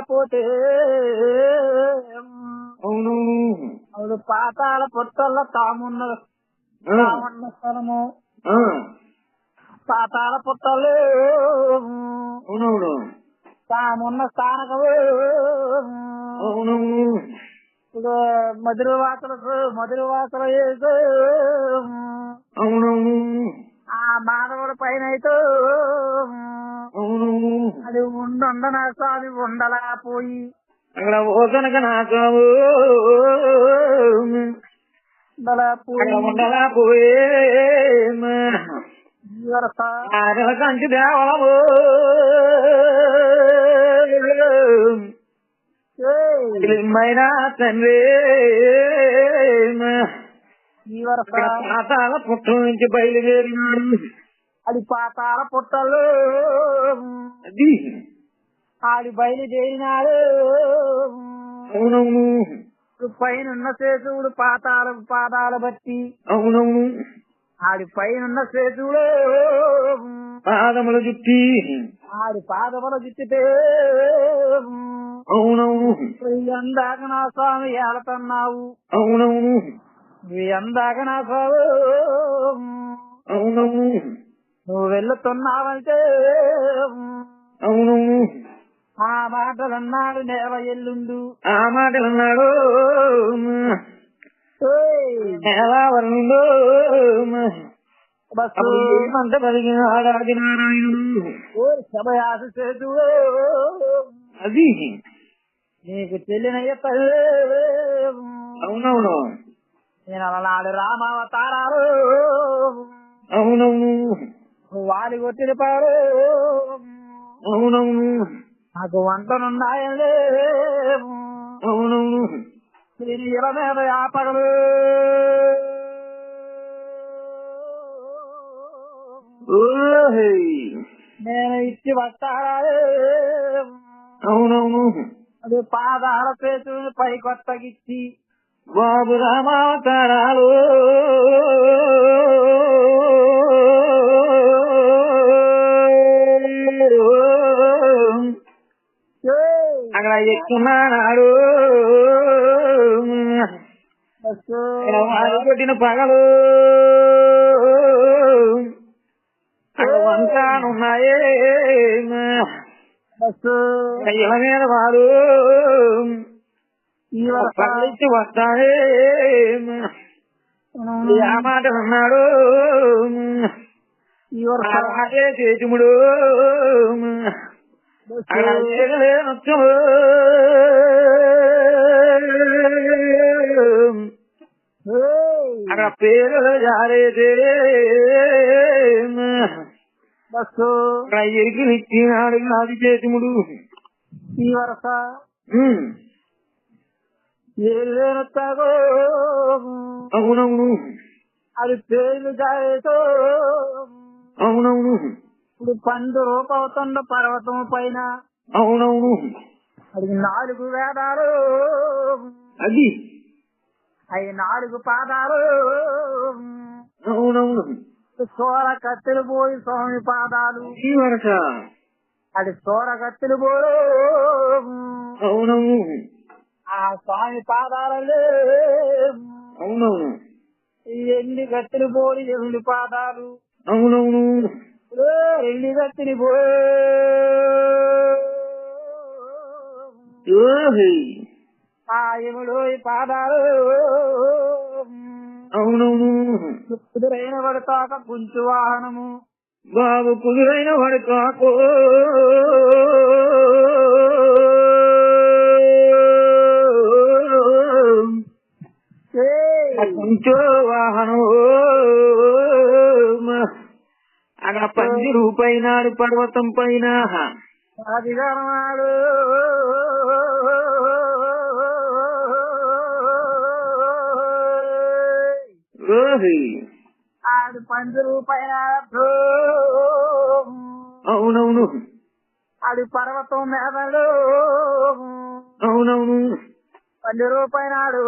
పోతే అవునవును అవును. పాతాల పొట్టల్లో తామున్న తామున్న స్థలము. పాతాల పొట్టలు. అవునవును. తామున్న స్థానకము. అవునవును ఇప్పుడు మధుర వాసలకు మధుర వాసన వేసు అవునవును. ఆ మానవుడి పైన అయితే అది ఉండుండన స్వామి ఉండలా పోయి అక్కడ ఉండలా అక్కడ పోయి ఉండలా పోయే కంచి దేవలము. మైన తండ్రి. పాతాల పుట్టం నుంచి బయలుదేరినాడు. అది పాతాల పుట్టలు అది ఆడి బయలుదేరినాడు అవునవును పైన ఉన్న శేషువుడు పాతాల పాదాలు బట్టి అవునవును ఆడి పైన ఉన్న శేషువుడు పాదముల జుట్టి ఆడి పాదముల చుట్టితే అవునవును ఎందాక నా స్వామి ఏలతన్నావు అవునవును ఎందాక నా స్వామి అవునవును నువ్వు వెళ్తున్నావంటే అవునవును ఆ మాటలన్నాడు నేల ఎల్లుండు. ఆ మాటలు అన్నాడు ఏయ్, ఎలా వరుణుడు ఏమంత పలికిన ఆడాది నారాయణుడు? ఓ శబయాస చేతుడు అది? నీకు చెల్లినయ్య తల్లి అవునవును. నేను అలనాడు రామావతారాలు. అవునవును. వాలి కొట్టిన పాడు అవునవును నాకు వంటనున్నాయండి అవునవును ఇలా మీద ఆపగలు ఓహే. నేను ఇచ్చి వస్తాడే అవునవును అది పాదాల చేతులు పై కొత్తగిచ్చి బాబు రామావతారాలు అక్కడ ఎక్కున్నాడు కొట్టిన పగలు. అక్కడ ఇళ్ళ మీద వరస పగలిచ్చి వస్తాడే ఆ మాట అన్నాడు ఈ వరస అదే చేతుముడు అక్కడ చేయలేనొచ్చము ఏయ్, అక్కడ పేరు జారేదే బస్సు అక్కడ ఎరికి నిచ్చినాడు నాది చేతుముడు ఈ వరస ఉమ్, ఏనుతాగో అవునవును అది పేర్లు జారేతో అవునవును ఇప్పుడు పండు రూపవుతుండ పర్వతం పైన. అవునవును. అది నాలుగు వేదాలు. అది. అవి నాలుగు పాదాలు. అవునవును. సోర కత్తులు పోయి స్వామి పాదాలు. అది సోర కత్తులు పోయి అవునవును. ఆ స్వామి పాదాలలో. అవునవును. ఎన్ని కత్తులు పోయి ఎన్ని పాదాలు. అవునవును. ఎన్ని కత్తిని పోయి ఓహే ఆ ఎముడు ఈ పాదాలు. అవునవును. కుదురైన పడతాక కుంచు వాహనము. బాబు కుదురైన వాడు కాకో ఏయ్! అక్కడ పంది రూపైనాడు పర్వతం పైన. అధికారమాడు ఆడు పంది రూపాయల అవునవును. ఆడు పర్వతం మేదడు. అవునవును. పంది రూపాయనాడు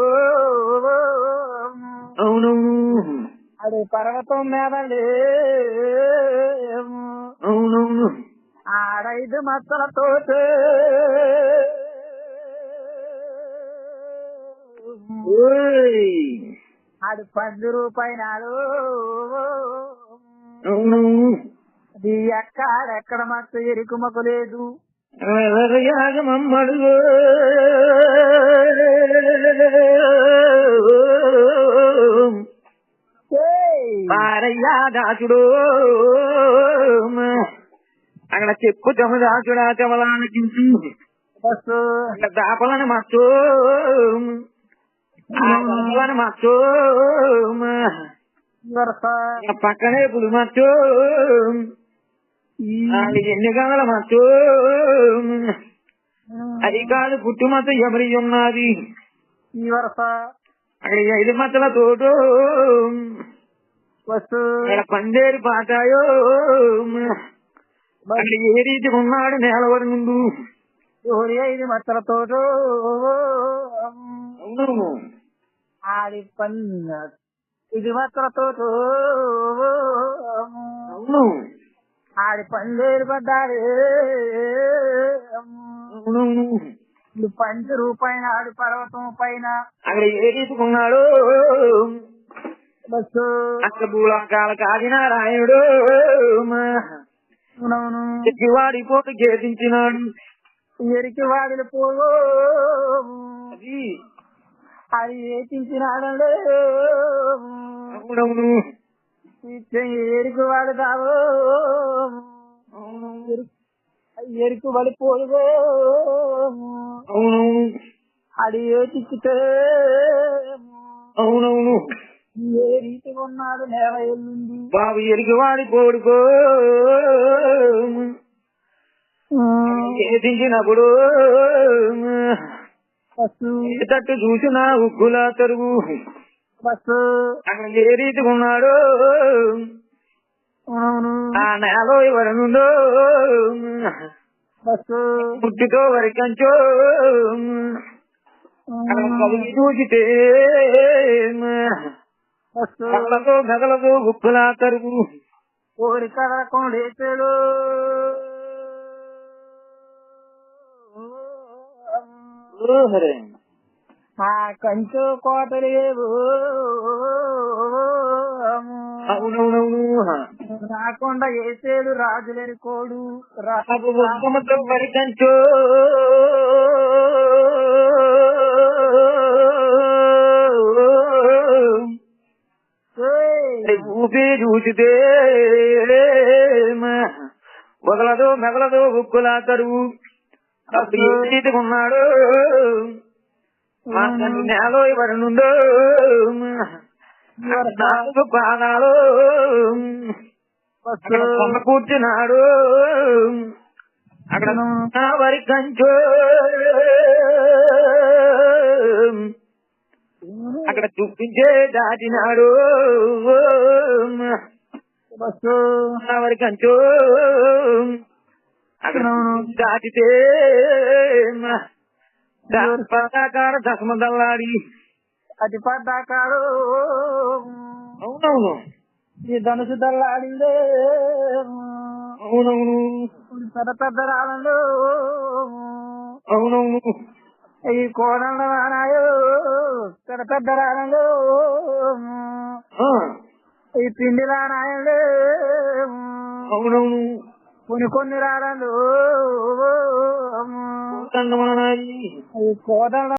అవునవును. అది పర్వతం మీద అవునవును. ఆడైదు మచ్చలతో అది పంది రూపాయలు ఈ ఎక్కడ ఎక్కడ మచ్చ ఎరుకుమకు లేదు. యాగమమ్మడుగు పారయ్యా దాసుడు అక్కడ చెప్పు తమ దాసుడా అక్కడ దాపలను మచ్చు మచ్చు పక్కనే పులి మచ్చు ఎన్ని గంగల మచ్చు అది కాదు పుట్టు మత ఎవరి ఉన్నది? ఈ వరస. అక్కడ ఐదు మతల తోడు. పందేరు పాటాయో అక్కడ ఏ రీతి ఉన్నాడు నేలవరి ముందు? మచ్చలతోటో అవును. ఆడి పన్న ఇది మచ్చలతోటో అవును. ఆడి పందేరు పడ్డాడు. ఇది పంచ రూపాయల ఆడి పర్వతం పైన అక్కడ ఏ రీతి కాదినారాయణుడు అవునవును వాడి పోటు ఛేదించినాడు ఎరికి వాడిని పోవు. అది. ఏచించినాడంలో అవునవును. ఎరికి వాడు కావు. ఎరుకు పడిపోదు అవునవును. అది ఏచిచ్చితే అవునవును. ఏ రీతి ఉన్నాడు నేల ఎల్లుంది బాబు ఎరికి వాడి పోడుకో ఛేదించినప్పుడు బస్సు తట్టు చూసిన ఉక్కులా తరుగు బస్సు అక్కడ ఏ రీతి ఉన్నాడు అవును ఆ నేల ఎవరనుందో బస్సు పుట్టితో వరికంచో అక్కడ కలిగి చూసితే బస్సు కళ్ళతో గదలతో ఉప్పులా తరుగు. కోరి కదలకుండేసాడు ఓహరే ఆ కంచు కోటలు లేవు అవునవునవును. రాకుండా వేసేడు రాజులేని కోడు. నాకు ఉత్తమతో ఊపి చూచితే వదలదు మెదలదు ఉక్కులా తరువు ఉన్నాడు? నేల తండ్రి నేలో నాలుగు పాదాలు. అక్కడ కూర్చున్నాడు. అక్కడ వరి కంచో. అక్కడ చూపించే దాటినాడు. బస్సు. నా వరి కంచో. అక్కడ దాటితే పదాకార దశమ దల్లాడి అది పడ్డాకాడు అవునవును. ఈ ధనుసు దల్లాడిందే అవునవును. పెద్ద పెద్ద రాళ్ళు అవునవును. ఈ కోడళ్ళ వానాయో పెద్ద పెద్ద ఆ, ఈ పిండి రానాయలు అవునవును. కొన్ని కొన్ని ఈ కోదళ్ళ